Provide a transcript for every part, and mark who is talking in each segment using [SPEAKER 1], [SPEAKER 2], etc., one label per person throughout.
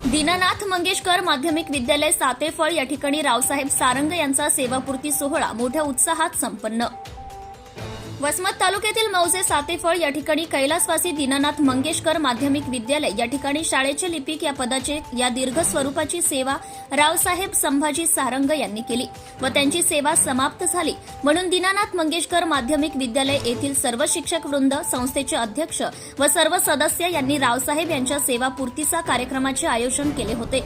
[SPEAKER 1] दीनानाथ मंगेशकर माध्यमिक विद्यालय सातेफळ या ठिकाणी रावसाहेब सारंग यांचा सेवापूर्ती सोहळा मोठ्या उत्साहात संपन्न. वसमत तालुक्यातील मौजे सातेफळ या ठिकाणी कैलासवासी दीनानाथ मंगेशकर माध्यमिक विद्यालय या ठिकाणी शाळेचे लिपिक या पदाचे या दीर्घ स्वरूपाची सेवा रावसाहेब संभाजी सारंग यांनी केली व त्यांची सेवा समाप्त झाली. म्हणून दीनानाथ मंगेशकर माध्यमिक विद्यालय येथील सर्व शिक्षक वृंद संस्थेचे अध्यक्ष व सर्व सदस्य यांनी रावसाहेब यांच्या सेवापूर्तीचा कार्यक्रमाचे आयोजन केले होते.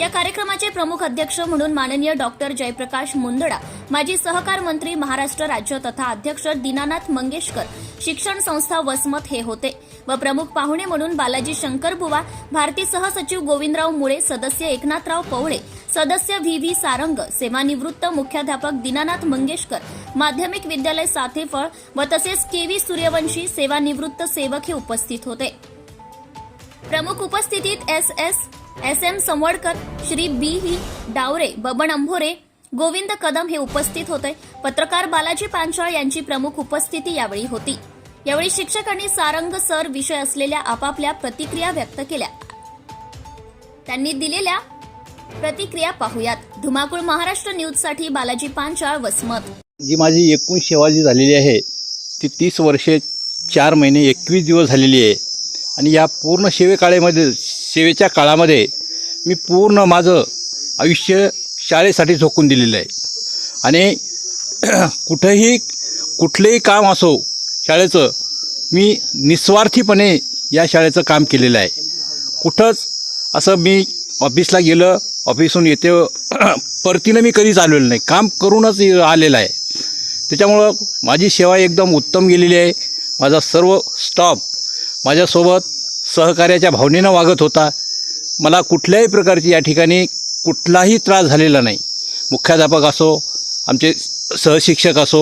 [SPEAKER 1] या कार्यक्रमाचे प्रमुख अध्यक्ष म्हणून माननीय डॉक्टर जयप्रकाश मुंदडा माजी सहकार मंत्री महाराष्ट्र राज्य तथा अध्यक्ष दीनानाथ मंगेशकर शिक्षण संस्था वसमत हे होते व प्रमुख पाहुणे म्हणून बालाजी शंकरबुवा भारती सहसचिव गोविंदराव मुळे सदस्य एकनाथराव पवळे सदस्य व्ही व्ही सारंग सेवानिवृत्त मुख्याध्यापक दीनानाथ मंगेशकर माध्यमिक विद्यालय साथेफळ व तसेच के व्ही सूर्यवंशी सेवानिवृत्त सेवक हे उपस्थित होते. प्रमुख उपस्थितीत S S S M Sanvadkar Shri B ही डावरे बबन अंभोरे गोविंद कदम हे उपस्थित होते. पत्रकार बालाजी पांचाळ यांची प्रमुख उपस्थिती यावेळी होती. यावेळी शिक्षकांनी सारंग सर विषय असलेल्या आपापल्या प्रतिक्रिया व्यक्त केल्या. त्यांनी दिलेल्या प्रतिक्रिया पाहुयात. धुमाकूळ महाराष्ट्र न्यूजसाठी बालाजी पांचाळ वसमत.
[SPEAKER 2] जी माझी एकूण सेवा जी झालेली आहे ती तीस वर्षे चार महिने एकवीस दिवस झालेली आहे. आणि या पूर्ण सेवेकाळेमध्ये सेवेच्या काळामध्ये मी पूर्ण माझं आयुष्य शाळेसाठी झोकून दिलेलं आहे. आणि कुठंही कुठलंही काम असो शाळेचं मी निस्वार्थीपणे या शाळेचं काम केलेलं आहे. कुठंच असं मी ऑफिसला गेलं ऑफिसहून येते परतीनं मी कधीच आलेलं नाही. काम करूनच आलेलं आहे. त्याच्यामुळं माझी सेवा एकदम उत्तम गेलेली आहे. माझा सर्व स्टाफ माझ्यासोबत सहकार्याच्या भावनेनं वागत होता. मला कुठल्याही प्रकारची या ठिकाणी कुठलाही त्रास झालेला नाही. मुख्याध्यापक असो आमचे सहशिक्षक असो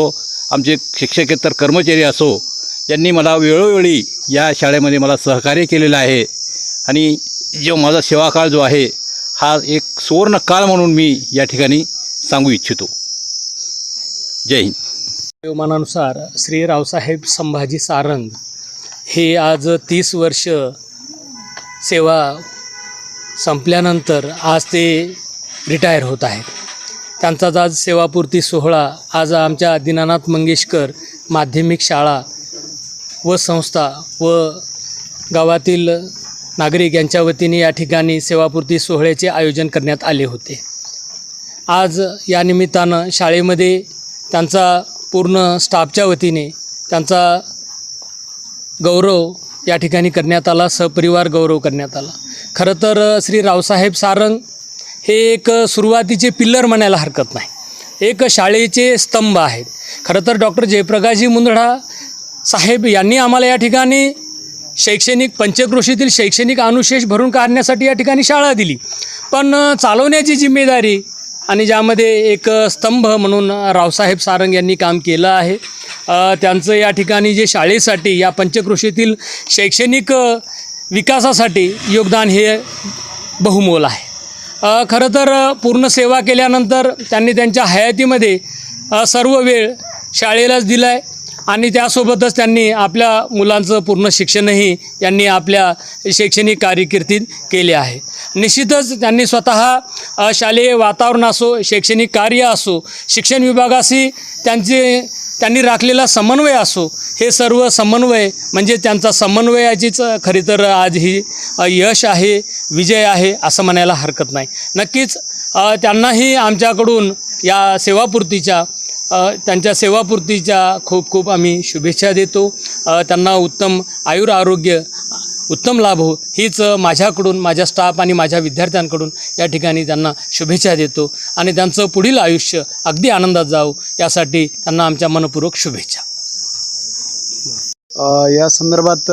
[SPEAKER 2] आमचे शिक्षकेतर कर्मचारी असो यांनी मला वेळोवेळी या शाळेमध्ये मला सहकार्य केलेलं आहे. आणि जो माझा सेवाकाळ जो आहे हा एक सुवर्ण काळ म्हणून मी या ठिकाणी सांगू इच्छितो. जय हिंद.
[SPEAKER 3] आयोमानानुसार श्री रावसाहेब संभाजी सारंग हे आज तीस वर्ष सेवा संपल्यानंतर आज ते रिटायर होत आहेत. त्यांचाच आज सेवापूर्ती सोहळा आज आमच्या दीनानाथ मंगेशकर माध्यमिक शाळा व संस्था व गावातील नागरिक यांच्या वतीने या ठिकाणी सेवापूर्ती सोहळ्याचे आयोजन करण्यात आले होते. आज या निमित्तानं शाळेमध्ये त्यांचा पूर्ण स्टाफच्या वतीने त्यांचा गौरव या ठिकाणी करण्यात आला सपरिवार गौरव करण्यात आला. खरं तर श्री रावसाहेब सारंग हे एक सुरुवातीचे पिल्लर म्हणायला हरकत नाही. एक शाळेचे स्तंभ आहेत. खरं तर डॉक्टर जयप्रकाशजी मुंदडा साहेब यांनी आम्हाला या ठिकाणी शैक्षणिक पंचक्रोशीतील शैक्षणिक अनुशेष भरून काढण्यासाठी या ठिकाणी शाळा दिली. पण चालवण्याची जिम्मेदारी आणि ज्यामध्ये एक स्तंभ म्हणून रावसाहेब सारंग यांनी काम केलं आहे त्यांचं या ठिकाणी जे शाळेसाठी या पंचकृषीतील शैक्षणिक विकासासाठी योगदान हे बहुमोल आहे. खरं तर पूर्ण सेवा केल्यानंतर त्यांनी त्यांच्या हयातीमध्ये सर्व वेळ शाळेलाच दिला आहे आणि त्यासोबतच त्यांनी आपल्या मुलांचं पूर्ण शिक्षणही यांनी आपल्या शैक्षणिक कारकिर्दीत केले आहे. निश्चितच त्यांनी स्वतः शालेय वातावरण असो शैक्षणिक कार्य असो शिक्षण विभागाशी त्यांचे त्यांनी राखलेला समन्वय असो हे सर्व समन्वय म्हणजे त्यांचा समन्वयाचीच खरी तर आज ही यश आहे विजय आहे असं म्हणायला हरकत नाही. नक्कीच त्यांनाही आमच्याकडून या सेवापूर्तीच्या त्यांच्या सेवापूर्तीच्या खूप खूप आम्ही शुभेच्छा देतो. त्यांना उत्तम आयुर आरोग्य उत्तम लाभ हो हीच माझ्याकडून माझ्या स्टाफ आणि माझ्या विद्यार्थ्यांकडून या ठिकाणी त्यांना शुभेच्छा देतो. आणि त्यांचं पुढील आयुष्य अगदी आनंदात जावं यासाठी त्यांना आमच्या मनपूर्वक शुभेच्छा.
[SPEAKER 4] या संदर्भात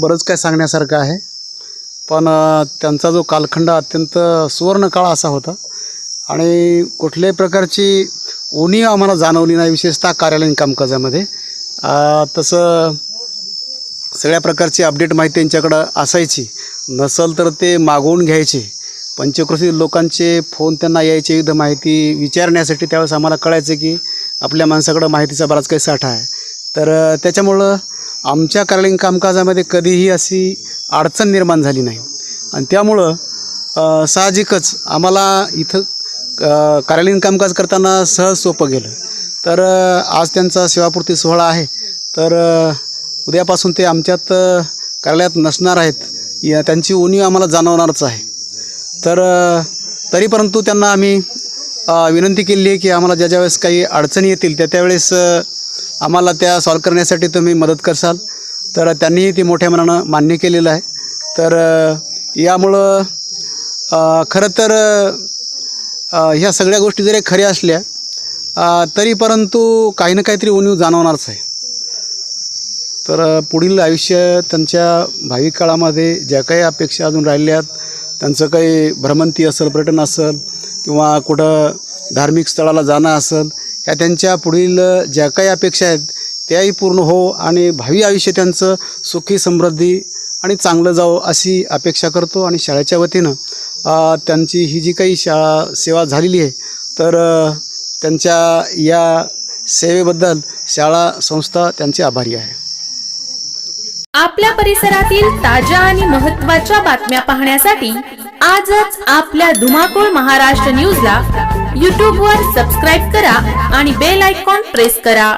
[SPEAKER 4] बरंच काय सांगण्यासारखं आहे. पण त्यांचा जो कालखंड अत्यंत सुवर्ण काळ असा होता. आणि कुठल्याही प्रकारची उणीव आम्हाला जाणवली नाही विशेषतः कार्यालयीन कामकाजामध्ये. तसं सगळ्या प्रकारची अपडेट माहिती त्यांच्याकडं असायची. नसल तर ते मागवून घ्यायचे. पंचक्रोशी लोकांचे फोन त्यांना यायचे विविध माहिती विचारण्यासाठी. त्यावेळेस आम्हाला कळायचं की आपल्या माणसाकडं माहितीचा बराच काही साठा आहे. तर त्याच्यामुळं आमच्या कार्यालयीन कामकाजामध्ये कधीही अशी अडचण निर्माण झाली नाही. आणि त्यामुळं साहजिकच आम्हाला इथं कार्यालयीन कामकाज करताना सहज सोपं गेलं. तर आज त्यांचा सेवापूर्ती सोहळा आहे. तर उद्यापासून ते आमच्यात कार्यालयात नसणार आहेत. या त्यांची उणीव आम्हाला जाणवणारच आहे. तर तरी परंतु त्यांना आम्ही विनंती केली आहे की आम्हाला ज्या ज्यावेळेस काही अडचणी येतील त्या त्यावेळेस आम्हाला त्या सॉल्व करण्यासाठी तुम्ही मदत करसाल. तर त्यांनीही ती मोठ्या मनानं मान्य केलेलं आहे. तर यामुळं खरं तर ह्या सगळ्या गोष्टी जरी खऱ्या असल्या तरी परंतु काही ना काहीतरी उणीव जाणवणारच आहे. तर पुढील आयुष्य त्यांच्या भावी काळामध्ये ज्या काही अपेक्षा अजून राहिल्या आहेत त्यांचं काही भ्रमंती असेल पर्यटन असेल किंवा कुठं धार्मिक स्थळाला जाणं असेल ह्या त्यांच्या पुढील ज्या काही अपेक्षा आहेत त्याही पूर्ण हो आणि भावी आयुष्य त्यांचं सुखी समृद्धी आणि चांगलं जावं अशी अपेक्षा करतो आणि शाळेच्या वतीनं त्यांची ही जी काही शाळा सेवा झालेली आहे तर त्यांच्या या सेवेबद्दल शाळा संस्था त्यांची आभारी आहे.
[SPEAKER 5] आपल्या परिसरातील ताज्या आणि महत्त्वाच्या बातम्या पाहण्यासाठी आजच आपल्या धुमाकूळ महाराष्ट्र न्यूजला यूट्यूबवर सबस्क्राईब करा आणि बेल आयकॉन प्रेस करा.